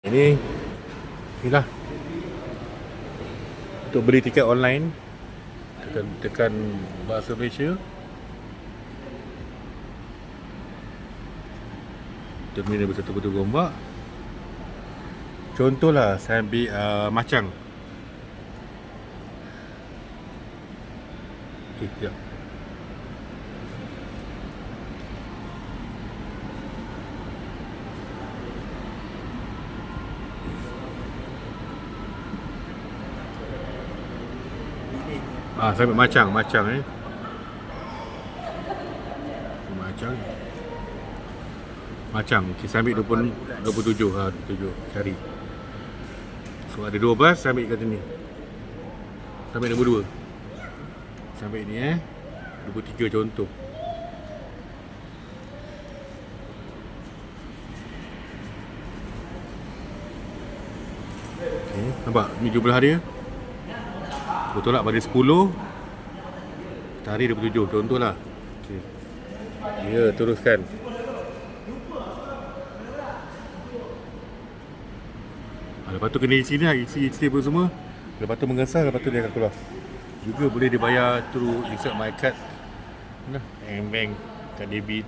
Ini Inilah. Untuk beli tiket online Tekan, tekan Bahasa Malaysia. Terminal betul-betul gombak. Contohlah Saya ambil uh, Macang. Okay, sekejap Ah, saya ambil macang, eh. Macang. Macang. Okay, saya ambil 20, 27 ha, 27 cari. So ada 12 saya ambil kat sini. Saya ambil nombor 2. Saya ambil ni eh. 23 contoh. Okay, nampak ni jumlah dia. Betul tak? Pada 10 Hari 27 Contohlah. Okay. Ya teruskan. Ha, Lepas tu kena isi ni lah. Isi-isi apa semua. Lepas tu mengesah Lepas tu dia akan keluar. Juga boleh dibayar Through insert my card. Nah, bank, Kad debit